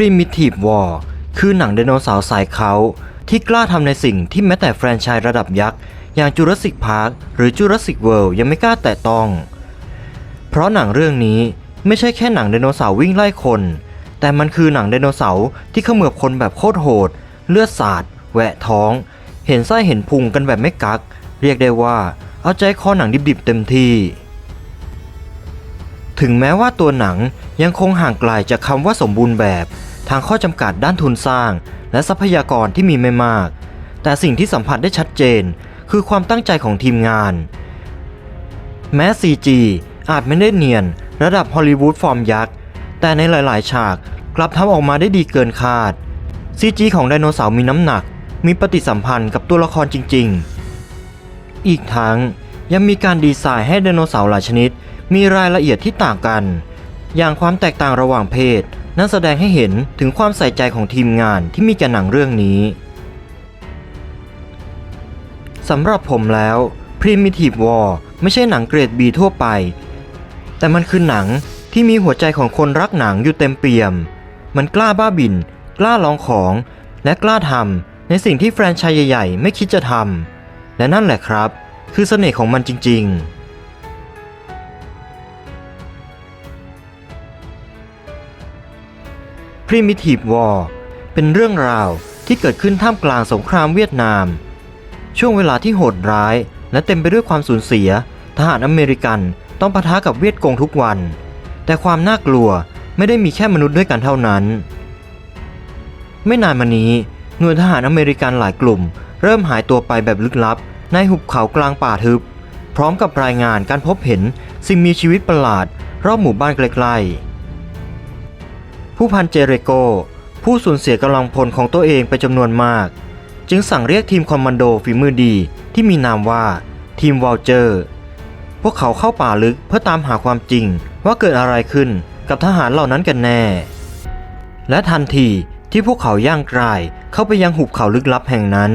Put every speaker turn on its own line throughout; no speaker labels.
Primitive War คือหนังไดโนเสาร์สายเขา ที่กล้าทำในสิ่งที่แม้แต่แฟรนไชส์ระดับยักษ์อย่างจูราสสิกพาร์คหรือจูราสสิกเวิลด์ยังไม่กล้าแตะต้อง เพราะหนังเรื่องนี้ไม่ใช่แค่หนังไดโนเสาร์วิ่งไล่คน แต่มันคือหนังไดโนเสาร์ที่เขมือบคนแบบโคตรโหด เลือดสาดแหวะท้อง เห็นไส้เห็นพุงกันแบบไม่กัก เรียกได้ว่าเอาใจคอหนังดิบๆเต็มที่ ถึงแม้ว่าตัวหนังยังคงห่างไกลจากคำว่าสมบูรณ์แบบ ทางข้อจำกัดด้านทุนสร้าง และทรัพยากรที่มีไม่มาก แต่สิ่งที่สัมผัสได้ชัดเจน คือความตั้งใจของทีมงาน แม้ CG อาจไม่ได้เนียน ระดับฮอลลีวูดฟอร์มยักษ์ แต่ในหลายๆ ฉากกลับทำออกมาได้ดีเกินคาด CG ของไดโนเสาร์มีน้ำหนัก มีปฏิสัมพันธ์กับตัวละครจริง ๆ อีกทั้งยังมีการดีไซน์ให้ไดโนเสาร์หลายชนิด มีรายละเอียดที่ต่างกัน อย่างความแตกต่างระหว่างเพศ นั่นแสดงให้เห็นถึงความใส่ใจของทีมงานที่มีแก่หนังเรื่องนี้สำหรับผมแล้ว Primitive War ไม่ใช่หนังเกรด B ทั่วไป แต่มันคือหนังที่มีหัวใจของคนรักหนังอยู่เต็มเปี่ยม มันกล้าบ้าบิน กล้าลองของ และกล้าทำในสิ่งที่แฟรนไชส์ใหญ่ ๆ ไม่คิดจะทำ และนั่นแหละครับ คือเสน่ห์ของมันจริง ๆ Primitive War เป็นเรื่องราวที่เกิดขึ้นท่ามกลางสงครามเวียดนาม ช่วงเวลาที่โหดร้าย และเต็มไปด้วยความสูญเสีย ทหารอเมริกันต้องปะทะกับเวียดกงทุกวัน แต่ความน่ากลัวไม่ได้มีแค่มนุษย์ด้วยกันเท่านั้น ไม่นานมานี้ หน่วยทหารอเมริกันหลายกลุ่ม เริ่มหายตัวไปแบบลึกลับ ในหุบเขากลางป่าทึบ พร้อมกับรายงานการพบเห็นสิ่งมีชีวิตประหลาด รอบหมู่บ้านใกลๆ ผู้พันเจเรโก ผู้สูญเสียกำลังพลของตัวเองไปจำนวนมาก จึงสั่งเรียกทีมคอมมานโดฝีมือดีที่มีนามว่าทีมวอลเจอร์ พวกเขาเข้าป่าลึกเพื่อตามหาความจริงว่าเกิดอะไรขึ้นกับทหารเหล่านั้นกันแน่ และทันทีที่พวกเขาย่างกรายเข้าไปยังหุบเขาลึกลับแห่งนั้น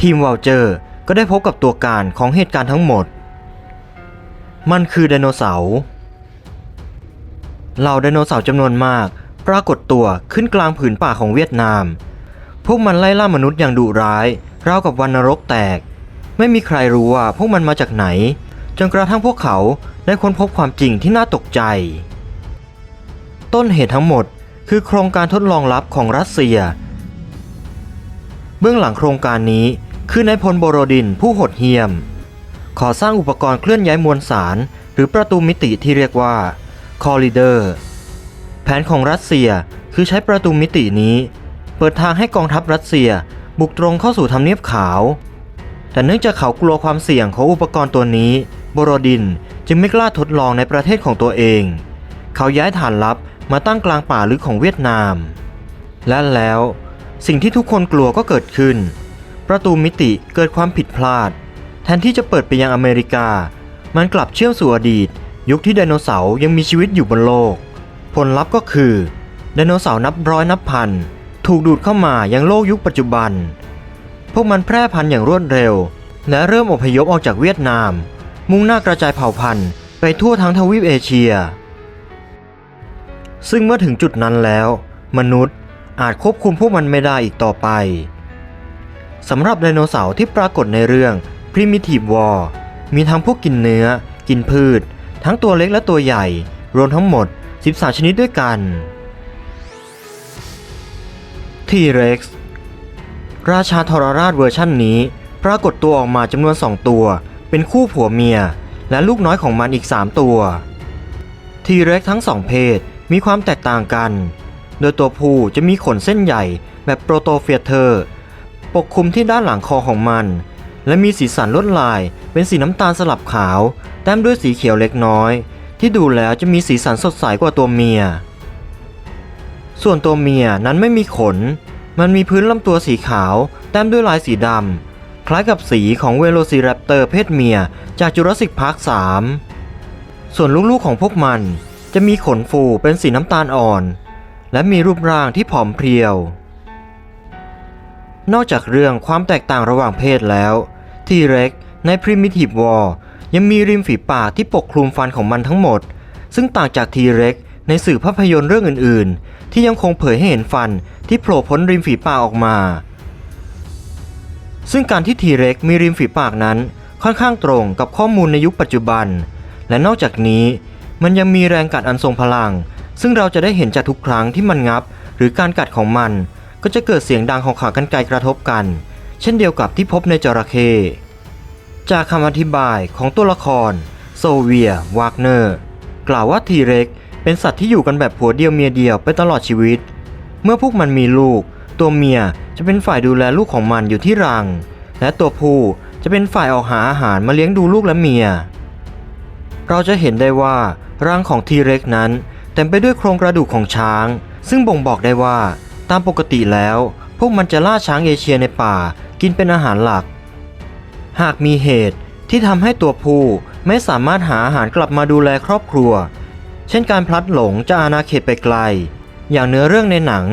ทีมวอลเจอร์ก็ได้พบกับตัวการของเหตุการณ์ทั้งหมด มันคือไดโนเสาร์เหล่าไดโนเสาร์จำนวนมาก ปรากฏตัวขึ้นกลางผืนป่าของเวียดนาม พวกมันไล่ล่ามนุษย์อย่างดุร้ายราวกับวันนรกแตก ไม่มีใครรู้ว่าพวกมันมาจากไหน จนกระทั่งพวกเขาได้ค้นพบความจริงที่น่าตกใจ ต้นเหตุทั้งหมดคือโครงการทดลองลับของรัสเซีย เบื้องหลังโครงการนี้คือนายพลโบโรดินผู้โหดเหี้ยม ขอสร้างอุปกรณ์เคลื่อนย้ายมวลสาร หรือประตูมิติที่เรียกว่าคอริเดอร์ แผนของรัสเซียคือใช้ประตูมิตินี้ เปิดทางให้กองทัพรัสเซียบุกตรงเข้าสู่ทำเนียบขาว แต่เนื่องจากเขากลัวความเสี่ยงของอุปกรณ์ตัวนี้ โบโรดินจึงไม่กล้าทดลองในประเทศของตัวเอง เขาย้ายฐานลับมาตั้งกลางป่าลึกของเวียดนาม และแล้วสิ่งที่ทุกคนกลัวก็เกิดขึ้น ประตูมิติเกิดความผิดพลาด แทนที่จะเปิดไปยังอเมริกา มันกลับเชื่อมสู่อดีต ยุคที่ไดโนเสาร์ยังมีชีวิตอยู่บนโลก ผลลัพธ์ก็คือไดโนเสาร์นับร้อยนับพัน ถูกดูดเข้ามายังโลกยุคปัจจุบัน พวกมันแพร่พันธุ์อย่างรวดเร็ว และเริ่มอพยพออกจากเวียดนาม มุ่งหน้ากระจายเผ่าพันธุ์ไปทั่วทั้งทวีปเอเชีย ซึ่งเมื่อถึงจุดนั้นแล้ว มนุษย์อาจควบคุมพวกมันไม่ได้อีกต่อไปสำหรับไดโนเสาร์ที่ปรากฏในเรื่อง Primitive War มีทั้งพวกกินเนื้อ กินพืช ทั้งตัวเล็กและตัวใหญ่ รวมทั้งหมด 13 ชนิดด้วยกัน T-Rex ราชาทรราชเวอร์ชั่นนี้ ปรากฏตัวออกมาจำนวน 2 ตัว เป็นคู่ผัวเมีย และลูกน้อยของมันอีก 3 ตัว T-Rex ทั้งสองเพศมีความแตกต่างกัน โดยตัวผู้จะมีขนเส้นใหญ่แบบโปรโตเฟียเทอร์ ปกคลุมที่ด้านหลังคอของมัน และมีสีสันลวดลายเป็นสีน้ำตาลสลับขาว แต้มด้วยสีเขียวเล็กน้อย ที่ดูแล้วจะมีสีสันสดใสกว่าตัวเมีย ส่วนตัวเมียนั้นไม่มีขน มันมีพื้นลำตัวสีขาวแต้มด้วยลายสีดำคล้ายกับสีของเวโรซีแรปเตอร์เพศเมียจากจูราสสิกพาร์ค 3 ส่วนลูกๆของพวกมันจะมีขนฟูเป็นสีน้ำตาลอ่อน และมีรูปร่างที่ผอมเพรียวนอกจากเรื่องความแตกต่างระหว่างเพศแล้ว ทีเร็กใน Primitive War ยังมีริมฝีปากที่ปกคลุมฟันของมันทั้งหมด ซึ่งต่างจากทีเร็กในสื่อภาพยนตร์เรื่องอื่น ๆ ที่ยังคงเผยให้เห็นฟันที่โผล่พ้นริมฝีปากออกมา ซึ่งการที่ทีเร็กมีริมฝีปากนั้นค่อนข้างตรงกับข้อมูลในยุคปัจจุบัน และนอกจากนี้มันยังมีแรงกัดอันทรงพลัง ซึ่งเราจะได้เห็นจากทุกครั้งที่มันงับ หรือการกัดของมัน ก็จะเกิดเสียงดังของขากรรไกรกระทบกัน เช่นเดียวกับที่พบในจระเข้ จากคำอธิบายของตัวละคร โซเวีย วากเนอร์ กล่าวว่าทีเร็กเป็นสัตว์ที่อยู่กันแบบผัวเดียวเมียเดียวไปตลอดชีวิต เมื่อพวกมันมีลูก ตัวเมียจะเป็นฝ่ายดูแลลูกของมันอยู่ที่รัง และตัวผู้จะเป็นฝ่ายออกหาอาหารมาเลี้ยงดูลูกและเมีย เราจะเห็นได้ว่าร่างของทีเร็กนั้นเต็มไปด้วยโครงกระดูกของช้าง ซึ่งบ่งบอกได้ว่าตามปกติแล้ว พวกมันจะล่าช้างเอเชียในป่ากินเป็นอาหารหลัก หากมีเหตุที่ทำให้ตัวผู้ไม่สามารถหาอาหารกลับมาดูแลครอบครัว เช่นการพลัดหลงจากอาณาเขตไปไกล อย่างเนื้อเรื่องในหนัง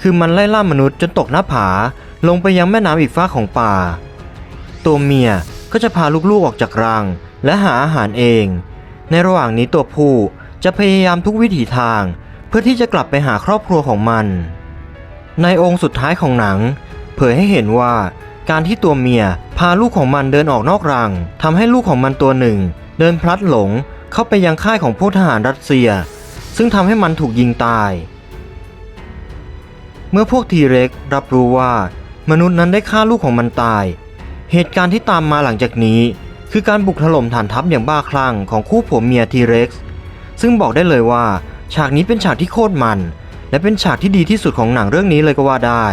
คือมันไล่ล่ามนุษย์จนตกหน้าผาลงไปยังแม่น้ำอีกฝ้าของป่า ตัวเมียก็จะพาลูกๆออกจากรัง และหาอาหารเอง ในระหว่างนี้ตัวผู้จะพยายามทุกวิถีทาง เพื่อที่จะกลับไปหาครอบครัวของมัน ในองค์สุดท้ายของหนัง เผยให้เห็นว่า การที่ตัวเมีย พาลูกของมันเดินออกนอกรังทำให้ลูกของมันตัวหนึ่ง เดินพลัดหลงเข้าไปยังค่ายของพวกทหารรัสเซีย ซึ่งทำให้มันถูกยิงตาย เมื่อพวกทีเร็กรับรู้ว่า มนุษย์นั้นได้ฆ่าลูกของมันตาย เหตุการณ์ที่ตามมาหลังจากนี้ คือการบุกถล่มฐานทัพอย่างบ้าคลั่งของคู่ผัวเมียทีเร็กซ์ซึ่งบอกได้เลยว่า ฉากนี้เป็นฉากที่โคตรมัน และเป็นฉากที่ดีที่สุดของหนังเรื่องนี้เลยก็ว่าได้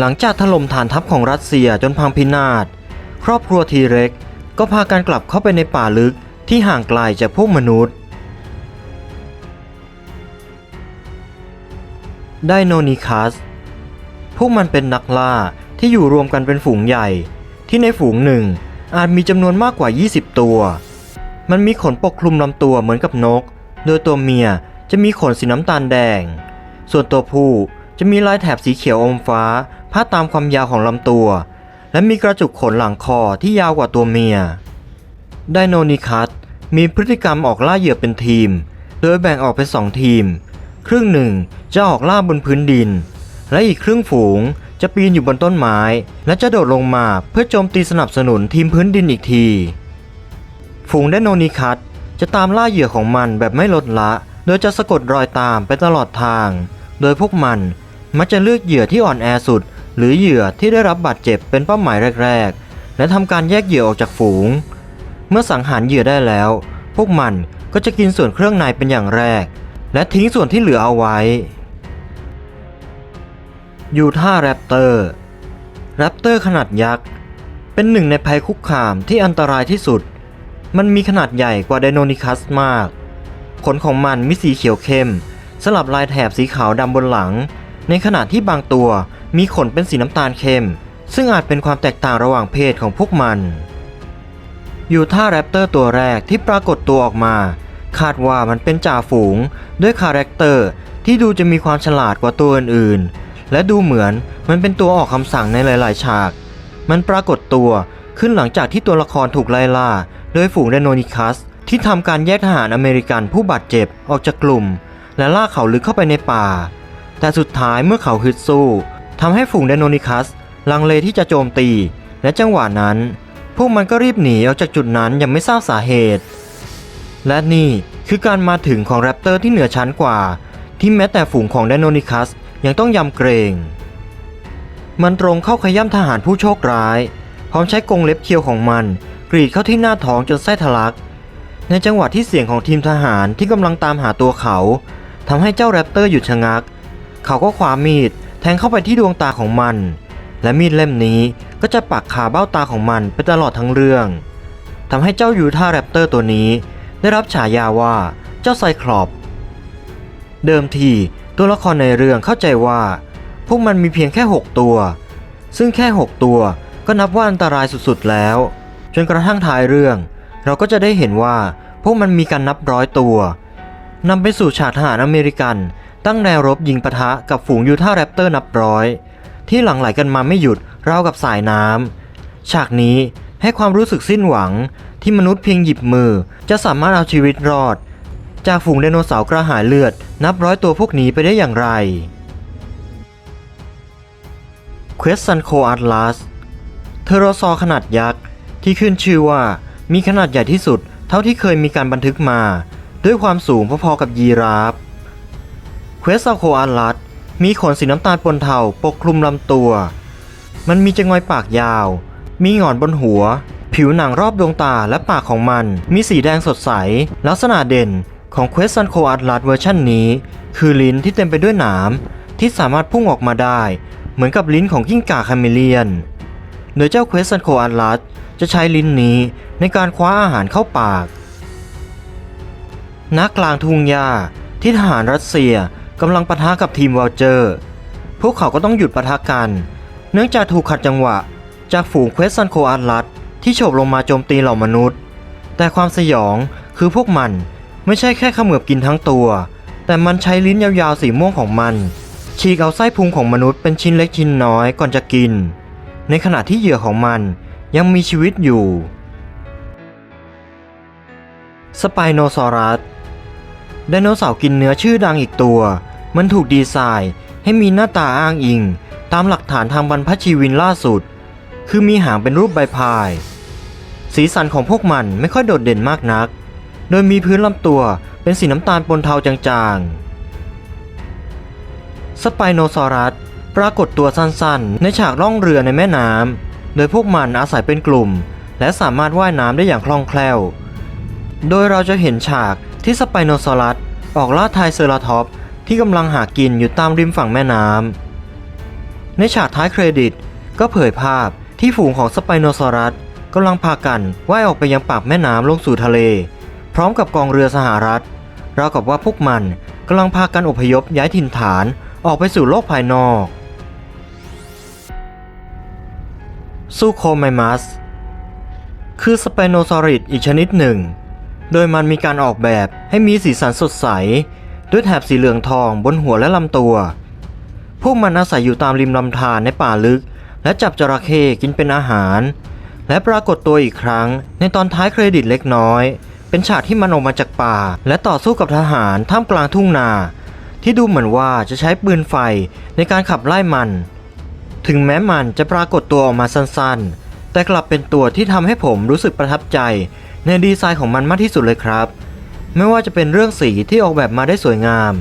หลังจากถล่มฐานทัพของรัสเซียจนพังพินาศ ครอบครัวทีเร็กก็พากันกลับเข้าไปในป่าลึกที่ห่างไกลจากพวกมนุษย์ ไดโนนิคัส พวกมันเป็นนักล่าที่อยู่รวมกันเป็นฝูงใหญ่ ที่ในฝูงหนึ่งอาจมีจำนวนมากกว่า 20 ตัว มันมีขนปกคลุมลำตัวเหมือนกับนก โดยตัวเมียจะมีขนสีน้ำตาลแดง ส่วนตัวผู้จะมีลายแถบสีเขียวอมฟ้า พาตามความยาวของลำตัว และมีกระจุกขนหลังคอที่ยาวกว่าตัวเมีย ไดโนนิคัสมีพฤติกรรมออกล่าเหยื่อเป็นทีม โดยแบ่งออกเป็นสองทีม ครึ่งหนึ่งจะออกล่าบนพื้นดิน และอีกครึ่งฝูงจะปีนอยู่บนต้นไม้ และจะโดดลงมาเพื่อโจมตีสนับสนุนทีมพื้นดินอีกที ฝูงไดโนนิคัสจะตามล่าเหยื่อของมันแบบไม่ลดละ โดยจะสะกดรอยตามไปตลอดทาง โดยพวกมันมักจะเลือกเหยื่อที่อ่อนแอสุด หรือเหยื่อที่ได้รับบาดเจ็บเป็นเป้าหมายแรก ๆ และทำการแยกเหยื่อออกจากฝูง เมื่อสังหารเหยื่อได้แล้ว พวกมันก็จะกินส่วนเครื่องในเป็นอย่างแรก และทิ้งส่วนที่เหลือเอาไว้ยูท่าแรปเตอร์แรปเตอร์ขนาดยักษ์ เป็นหนึ่งในภัยคุกคามที่อันตรายที่สุด มันมีขนาดใหญ่กว่าไดโนนิคัสมาก ขนของมันมีสีเขียวเข้ม สลับลายแถบสีขาวดำบนหลัง ในขณะที่บางตัว มีขนเป็นสีน้ำตาลเข้ม ซึ่งอาจเป็นความแตกต่างระหว่างเพศของพวกมัน ยูท่าแรปเตอร์ตัวแรกที่ปรากฏตัวออกมา คาดว่ามันเป็นจ่าฝูง ด้วยคาแรคเตอร์ที่ดูจะมีความฉลาดกว่าตัวอื่นๆ และดูเหมือนมันเป็นตัวออกคำสั่งในหลาย ๆ ฉาก มันปรากฏตัวขึ้นหลังจากที่ตัวละครถูกไล่ล่าโดยฝูงไดโนนิคัส ที่ทำการแยกทหารอเมริกันผู้บาดเจ็บออกจากกลุ่ม และล่าเขาลึกเข้าไปในป่า แต่สุดท้ายเมื่อเขาฮึดสู้ ทำให้ฝูงไดโนนิคัส ลังเลที่จะโจมตี และจังหวะนั้น พวกมันก็รีบหนีออกจากจุดนั้นอย่างไม่ทราบสาเหตุ และนี่คือการมาถึงของแรปเตอร์ที่เหนือชั้นกว่า ที่แม้แต่ฝูงของไดโนนิคัสยังต้องยำเกรง มันตรงเข้าขย้ำทหารผู้โชคร้าย พร้อมใช้กรงเล็บเคียวของมัน กรีดเข้าที่หน้าท้องจนไส้ทะลัก ในจังหวะที่เสียงของทีมทหารที่กำลังตามหาตัวเขาทำให้เจ้าแรปเตอร์หยุดชะงัก เขาก็คว้ามีด ทงเข้าไปที่ดวงตาของมัน และมีดเล่มนี้ก็จะปักขาเบ้าตาของมันไปตลอดทั้งเรื่องทำให้เจ้ายูท่าแรปเตอร์ตัวนี้ ได้รับฉายาว่าเจ้าไซคลอป เดิมทีตัวละครในเรื่องเข้าใจว่า พวกมันมีเพียงแค่ 6 ตัว ซึ่งแค่ 6 ตัวก็นับว่าอันตรายสุดๆแล้ว จนกระทั่งท้ายเรื่อง เราก็จะได้เห็นว่าพวกมันมีกันนับร้อยตัวนำไปสู่ฉากทหารอเมริกัน ตั้งแนวรบยิงปะทะกับฝูงยูท่าแรปเตอร์นับร้อย ที่หลั่งไหลกันมาไม่หยุดราวกับสายน้ำฉากนี้ให้ความรู้สึกสิ้นหวังที่มนุษย์เพียงหยิบมือ จะสามารถเอาชีวิตรอด จากฝูงไดโนเสาร์กระหายเลือด นับร้อยตัวพวกนี้ไปได้อย่างไรเควสซันโคอัตลัสเทโรซอร์ขนาดยักษ์ ที่ขึ้นชื่อว่ามีขนาดใหญ่ที่สุดเท่าที่เคยมีการบันทึกมา ด้วยความสูงพอๆกับยีราฟ ควสซันโคอัตลัสมีขนสีน้ำตาลปนเทาปกคลุมลำตัว มันมีจงอยปากยาว มีหงอนบนหัว ผิวหนังรอบดวงตาและปากของมัน มีสีแดงสดใส ลักษณะเด่นของเควสซันโคอัตลัสเวอร์ชันนี้ คือลิ้นที่เต็มไปด้วยหนาม ที่สามารถพุ่งออกมาได้ เหมือนกับลิ้นของกิ้งก่าคาเมเลียน โดยเจ้าเควสซันโคอัตลัสจะใช้ลิ้นนี้ในการคว้าอาหารเข้าปากณกลางทุ่งหญ้าที่ทหารรัสเซีย กำลังปะทะกับทีมวอลเจอร์ พวกเขาก็ต้องหยุดปะทะกัน เนื่องจากถูกขัดจังหวะ จากฝูงเควสซันโคอัตลัสที่โฉบลงมาโจมตีเหล่ามนุษย์ แต่ความสยองคือพวกมันไม่ใช่แค่ขมือบกินทั้งตัว แต่มันใช้ลิ้นยาวๆสีม่วงของมัน ฉีกเอาไส้พุงของมนุษย์เป็นชิ้นเล็กชิ้นน้อยก่อนจะกิน ในขณะที่เหยื่อของมันยังมีชีวิตอยู่สไปโนซอรัส ไดโนเสาร์กินเนื้อชื่อดังอีกตัว มันถูกดีไซน์ให้มีหน้าตาอ้างอิง ตามหลักฐานทางบรรพชีวินล่าสุด คือมีหางเป็นรูปใบพาย สีสันของพวกมันไม่ค่อยโดดเด่นมากนัก โดยมีพื้นลำตัวเป็นสีน้ำตาลปนเทาจางๆ สไปโนซอรัสปรากฏตัวสั้นๆ ในฉากล่องเรือในแม่น้ำ โดยพวกมันอาศัยเป็นกลุ่ม และสามารถว่ายน้ำได้อย่างคล่องแคล่ว โดยเราจะเห็นฉาก ที่สไปโนซอรัสออกล่าทายเซอราทอปที่กำลังหากินอยู่ตามริมฝั่งแม่น้ำในฉากท้ายเครดิต ก็เผยภาพที่ฝูงของสไปโนซอรัสกำลังพากันว่ายออกไปยังปากแม่น้ำลงสู่ทะเล พร้อมกับกองเรือสหรัฐราวกับว่าพวกมันกำลังพากันอพยพย้ายถิ่นฐานออกไปสู่โลกภายนอกซูโคไมมัส คือสเปโนซอริดอีกชนิดหนึ่ง โดยมันมีการออกแบบให้มีสีสันสดใส ด้วยแถบสีเหลืองทองบนหัวและลำตัว พวกมันอาศัยอยู่ตามริมลำธารในป่าลึก และจับจระเข้กินเป็นอาหาร และปรากฏตัวอีกครั้ง ในตอนท้ายเครดิตเล็กน้อย เป็นฉากที่มันออกมาจากป่า และต่อสู้กับทหารท่ามกลางทุ่งนา ที่ดูเหมือนว่าจะใช้ปืนไฟในการขับไล่มัน ถึงแม้มันจะปรากฏตัวออกมาสั้นๆ แต่กลับเป็นตัวที่ทำให้ผมรู้สึกประทับใจ ในดีไซน์ของมันมากที่สุดเลยครับ ไม่ว่าจะเป็นเรื่องสีที่ออกแบบมาได้สวยงาม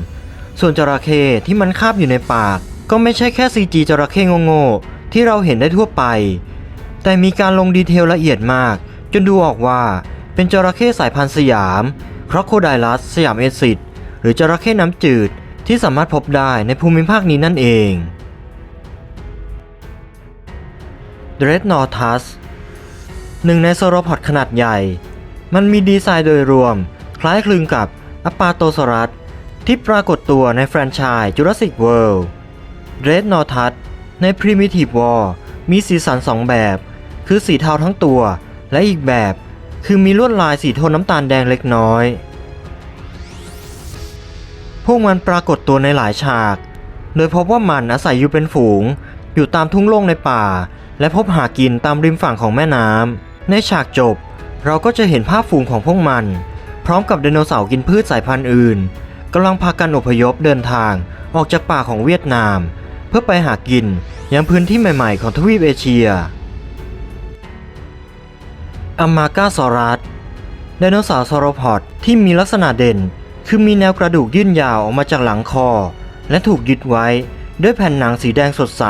ส่วนจระเข้ที่มันคาบอยู่ในปาก ก็ไม่ใช่แค่ซีจีจระเข้โง่ๆที่เราเห็นได้ทั่วไป แต่มีการลงดีเทลละเอียดมาก จนดูออกว่าเป็นจระเข้สายพันธุ์สยามครอโคไดลัสสยามเอซิดหรือจระเข้น้ำจืดที่สามารถพบได้ในภูมิภาคนี้นั่นเอง d r e a d n o u g h t u s หนึ่งในโซโรพอดขนาดใหญ่ มันมีดีไซน์โดยรวม คล้ายคลึงกับอปาโตซอรัสที่ปรากฏตัวในแฟรนไชส์ Jurassic World d r e a d n o u g h t u s ใน Primitive War มีสีสันสองแบบ คือสีเทาทั้งตัว และอีกแบบ คือมีลวดลายสีโทนน้ำตาลแดงเล็กน้อย พวกมันปรากฏตัวในหลายฉาก โดยพบว่ามันอาศัยอยู่เป็นฝูง อยู่ตามทุ่งโล่งในป่า และพบหากินตามริมฝั่งของแม่น้ำในฉากจบ เราก็จะเห็นภาพฝูงของพวกมัน พร้อมกับไดโนเสาร์กินพืชสายพันธุ์อื่นกำลังพากันอพยพเดินทางออกจากป่าของเวียดนาม เพื่อไปหากินยังพื้นที่ใหม่ๆของทวีปเอเชียอมากาซอรัสไดโนเสาร์ซอโรพอดที่มีลักษณะเด่น คือมีแนวกระดูกยื่นยาวออกมาจากหลังคอ และถูกยึดไว้ด้วยแผ่นหนังสีแดงสดใส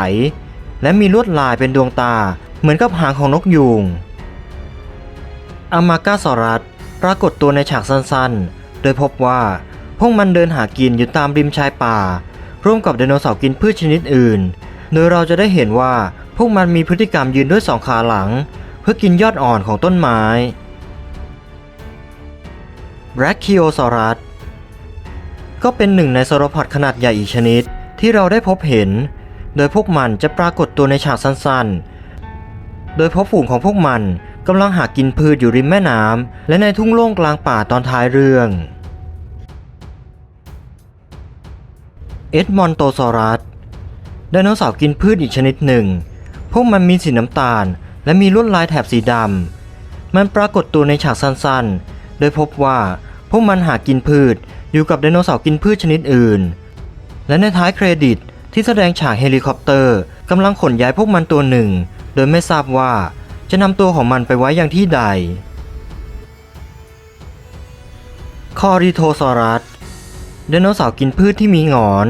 และมีลวดลายเป็นดวงตาเหมือนกับหางของนกยูง อามากาซอรัสปรากฏตัวในฉากสั้นๆ โดยพบว่าพวกมันเดินหากินอยู่ตามริมชายป่า ร่วมกับไดโนเสาร์กินพืชชนิดอื่น โดยเราจะได้เห็นว่าพวกมันมีพฤติกรรมยืนด้วยสองขาหลัง เพื่อกินยอดอ่อนของต้นไม้ b r a c h i o s a u r u s ก็เป็นหนึ่งในซอรพอดขนาดใหญ่อีกชนิดที่เราได้พบเห็น โดยพวกมันจะปรากฏตัวในฉากสั้นๆ โดยพบฝูงของพวกมัน กำลังหากินพืชอยู่ริมแม่น้ำและในทุ่งโล่งกลางป่าตอนท้ายเรื่อง เอ็ดมอนโตซอรัสไดโนเสาร์กินพืชอีกชนิดหนึ่ง พวกมันมีสีน้ำตาล และมีลวดลายแถบสีดำ มันปรากฏตัวในฉากสั้นๆ โดยพบว่าพวกมันหากินพืชอยู่กับไดโนเสาร์กินพืชชนิดอื่น และในท้ายเครดิตที่แสดงฉากเฮลิคอปเตอร์กำลังขนย้ายพวกมันตัวหนึ่ง โดยไม่ทราบว่า จะนำตัวของมันไปไว้อย่างที่ใด คอริโทซอรัสไดโนเสาร์กินพืชที่มีงอน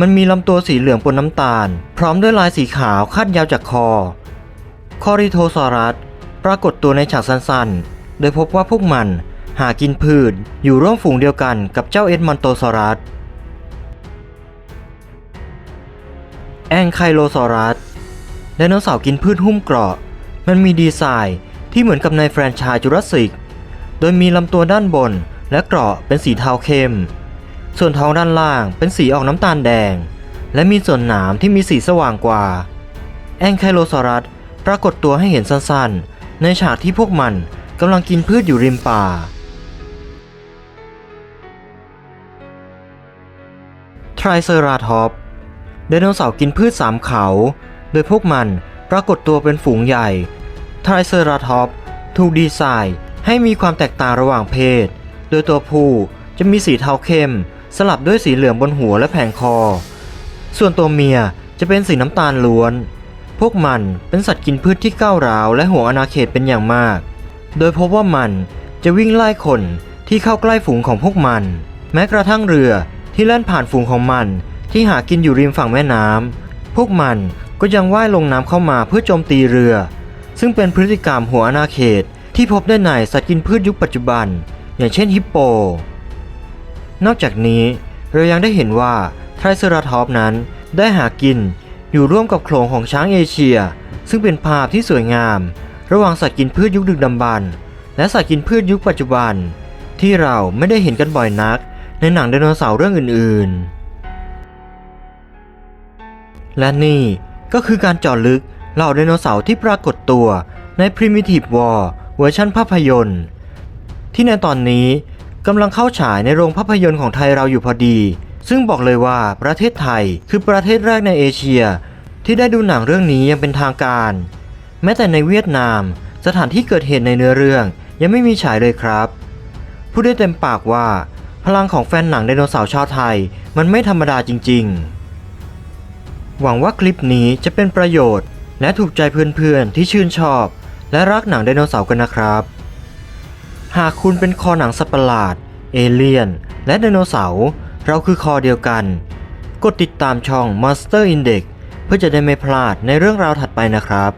มันมีลำตัวสีเหลืองปนน้ำตาล พร้อมด้วยลายสีขาวคาดยาวจากคอ คอริโทซอรัสปรากฏตัวในฉากสั้นๆ โดยพบว่าพวกมันหากินพืชอยู่ร่วมฝูงเดียวกันกับเจ้าเอ็ดมอนโตซอรัสแองไคโลซอรัสไดโนเสาร์กินพืชหุ้มเกราะ มันมีดีไซน์ที่เหมือนกับในแฟรนไชส์จูราสสิก โดยมีลำตัวด้านบนและเกราะเป็นสีเทาเข้ม ส่วนท้องด้านล่างเป็นสีออกน้ำตาลแดง และมีส่วนหนามที่มีสีสว่างกว่า แองไคโลซอรัสปรากฏตัวให้เห็นสั้นๆ ในฉากที่พวกมันกำลังกินพืชอยู่ริมป่า ไทรเซอราทอปไดโนเสาร์กินพืชสามเขา โดยพวกมัน ปรากฏตัวเป็นฝูงใหญ่ไทรเซอราทอปถูกดีไซน์ให้มีความแตกต่างระหว่างเพศ โดยตัวผู้จะมีสีเทาเข้ม สลับด้วยสีเหลืองบนหัวและแผงคอ ส่วนตัวเมียจะเป็นสีน้ำตาลล้วน พวกมันเป็นสัตว์กินพืชที่ก้าวร้าวและหัวงอาณาเขตเป็นอย่างมาก โดยพบว่ามันจะวิ่งไล่คนที่เข้าใกล้ฝูงของพวกมัน แม้กระทั่งเรือที่แล่นผ่านฝูงของมันที่หากินอยู่ริมฝั่งแม่น้ำพวกมัน ก็ยังว่ายลงน้ำเข้ามาเพื่อโจมตีเรือ ซึ่งเป็นพฤติกรรมหัวอาณาเขตที่พบได้ในสัตว์กินพืชยุคปัจจุบัน อย่างเช่นฮิปโป นอกจากนี้เรายังได้เห็นว่าไทรเซราทอปนั้นได้หากินอยู่ร่วมกับโขลงของช้างเอเชีย ซึ่งเป็นภาพที่สวยงาม ระหว่างสัตว์กินพืชยุคดึกดำบรรพ์และสัตว์กินพืชยุคปัจจุบัน ที่เราไม่ได้เห็นกันบ่อยนัก ในหนังไดโนเสาร์เรื่องอื่น ๆ และนี่ ก็คือการเจาะลึกเหล่าไดโนเสาร์ที่ปรากฏตัวใน Primitive War เวอร์ชันภาพยนตร์ ที่ในตอนนี้กำลังเข้าฉายในโรงภาพยนตร์ของไทยเราอยู่พอดี ซึ่งบอกเลยว่าประเทศไทยคือประเทศแรกในเอเชีย ที่ได้ดูหนังเรื่องนี้ยังเป็นทางการ แม้แต่ในเวียดนาม สถานที่เกิดเหตุในเนื้อเรื่องยังไม่มีฉายเลยครับ พูดได้เต็มปากว่า พลังของแฟนหนังไดโนเสาร์ชาวไทยมันไม่ธรรมดาจริง ๆ หวังว่าคลิปนี้จะเป็นประโยชน์ และถูกใจเพื่อนๆที่ชื่นชอบ และรักหนังไดโนเสาร์กันนะครับ หากคุณเป็นคอหนังสัตว์ประหลาด เอเลี่ยน และไดโนเสาร์เราคือคอเดียวกัน กดติดตามช่อง Monster Index เพื่อจะได้ไม่พลาดในเรื่องราวถัดไปนะครับ